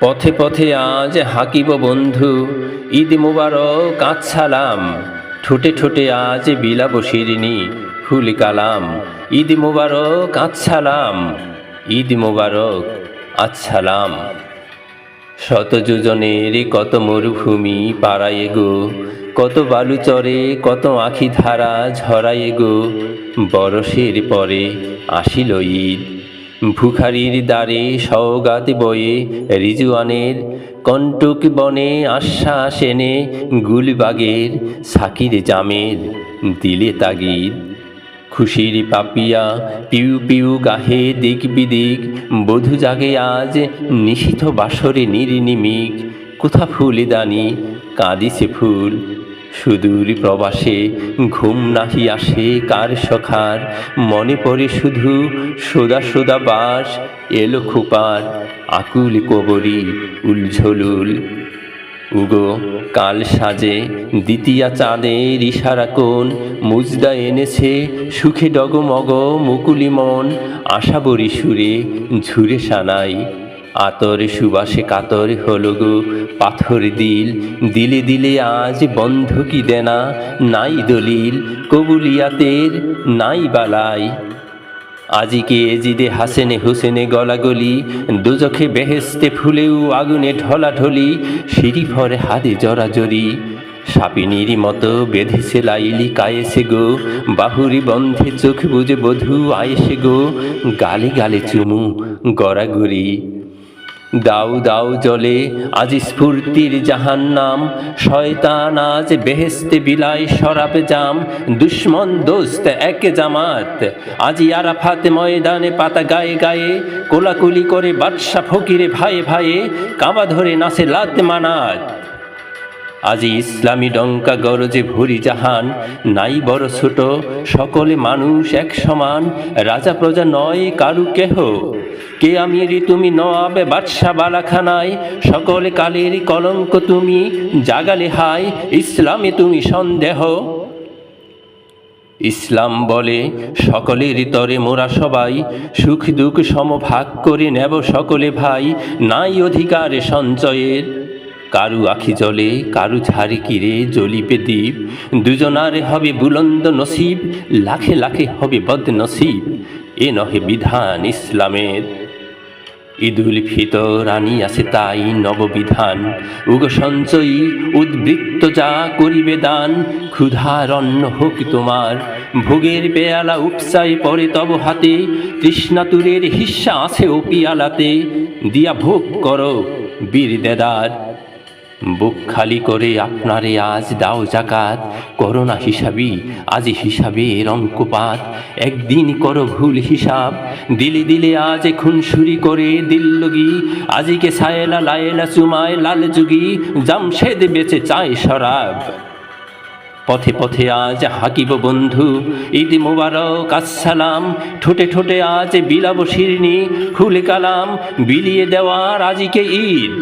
পথে পথে আজ হাকিব বন্ধু, ঈদ মুবারক, আচ্ছালাম। ঠোঁটে ঠোঁটে আজ বিলাব শিরিনি ফুল কালাম। ঈদ মুবারক, আচ্ছালাম। ঈদ মুবারক, আচ্ছালাম। শত যোজনের কত মরুভূমি পাড়ায় গো কত বালু চরে কত আখি ধারা ঝরায় গো বরষের পরে আসিল ঈদ। ভুখারির দ্বারে সওগাত বয়ে রিজুয়ানের কণ্টক বনে আশ্বাস এনে গুলবাগের সাকির জামের দিলে তাগিদ। খুশির পাপিয়া পিউ পিউ গাহে দিক বিদিক, বধু জাগে আজ নিশিত বাসরে নিরিনিমিক। কোথা ফুলে দানি কাঁদিছে ফুল সুদূর প্রবাসে ঘুম নাহি আসে কার সখার, মনে পড়ে শুধু সোদা সোদা বাস, এলো খুপার, আকুল কবরী, উলঝলুল। উগো, কাল সাজে দ্বিতীয়া চাঁদের ইশারা কোন মুজদা এনেছে সুখে ডগমগ মুকুলি মন আশা বরি সুরে ঝুরে সানাই। আতর সুবাসে কাতর হলো গো। পাথর দিল, দিলে দিলে আজ বন্ধকি দেনা? নাই দলিল, কবুলিয়াতের নাই বালাই। আজিকে এজিদে হাসেনে হুসেনে গলাগলি, দুজখে বেহেস্তে ফুলেও আগুনে ঢলাঢলি সিঁড়ি ভরে হাতে জরাজরি সাপিনীর মতো বেঁধেছে লাইলি কায়েছে গো, বাহুরি বন্ধে চোখ বুঝে বধু আয়েসে গো, গালে গালে চুমু গড়াগড়ি। দাও দাউ জলে, আজ স্ফূর্তির জাহান নাম শয়তান আজ বেহেস্তে বিলায় শরাবে জাম। দুশ্মন দোস্ত এক জামাত, আজি আরাফাতে ময়দানে পাতা গায়ে গায়ে, কোলাকুলি করে বাদশা ফকিরে ভাইয়ে ভাইয়ে কাবা ধরে নাচে লাত মানাত। আজি ইসলামী ডঙ্কা গরজে ভুরি জাহান, নাই বড় ছোট, সকলে মানুষ এক সমান, রাজা প্রজা নয় কারু কেহ। কে আমিরি তুমি নয়াবে বাদশা বালাখানায়? সকলে কালের কলঙ্ক তুমি জাগালে হাই ইসলামে তুমি সন্দেহ। ইসলাম বলে, সকলের তরে মোরা সবাই, সুখ দুঃখ সমভাগ করে নেব সকলে ভাই, নাই অধিকার সঞ্চয়ের। কারু আখি জলে, কারু ঝাড়ি কিরে জ্বলিবে দ্বীপ। দুজনারে হবে বুলন্দ নসিব, লাখে লাখে হবে বদ নসিব এ নহে বিধান ইসলামের। ঈদুল ফিতর আনিয়াছে তাই নববিধান। উগ সঞ্চয়ী উদ্বৃত্ত যা করিবে দান ক্ষুধার অন্ন হোক তোমার। ভোগের পেয়ালা উপসায় পরে তব হাতে, তৃষ্ণাতুরের হিস্সা আছে ও পিয়ালাতে। দিয়া ভোগ করো বীর দেদার। বুক খালি করে আপনারে আজ দাও জাকাত, করোনা হিসাবি, আজ হিসাবের অঙ্কপাত একদিন করো ভুল হিসাব, দিলে দিলে আজ খুন সুরি করে দিল্লগি আজিকে সায়েলা, লায়েলা, চুমায়, লাল যুগি, জামশেদ বেচে চায় শরাব। পথে পথে আজ হাকিব বন্ধু, ঈদ মুবারক, আসসালাম। ঠোঁটে ঠোঁটে আজ বিলাব শিরনি ফুল কালাম, বিলিয়ে দেওয়ার আজিকে ঈদ।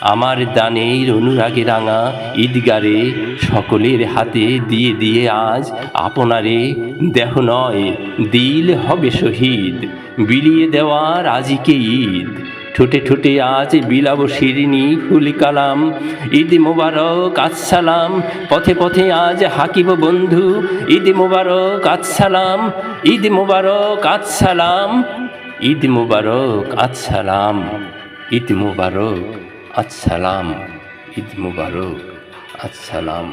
আমার দানের অনুরাগে রাঙা ঈদগারে সকলের হাতে দিয়ে দিয়ে আজ আপনারে দেহ নয়, দিল হবে শহীদ। বিলিয়ে দেওয়ার আজিকে ঈদ। ঠোঁটে ঠোঁটে আজ বিলাব শিরিনি ফুল কালাম। ঈদ মোবারক, আসসালাম। পথে পথে আজ হাকিব বন্ধু, ঈদ মোবারক, আসসালাম। ঈদ মোবারক, আসসালাম। ঈদ মোবারক, আসসালাম। ঈদ মোবারক। আসসালাম ঈদ মুবারক আসসালাম।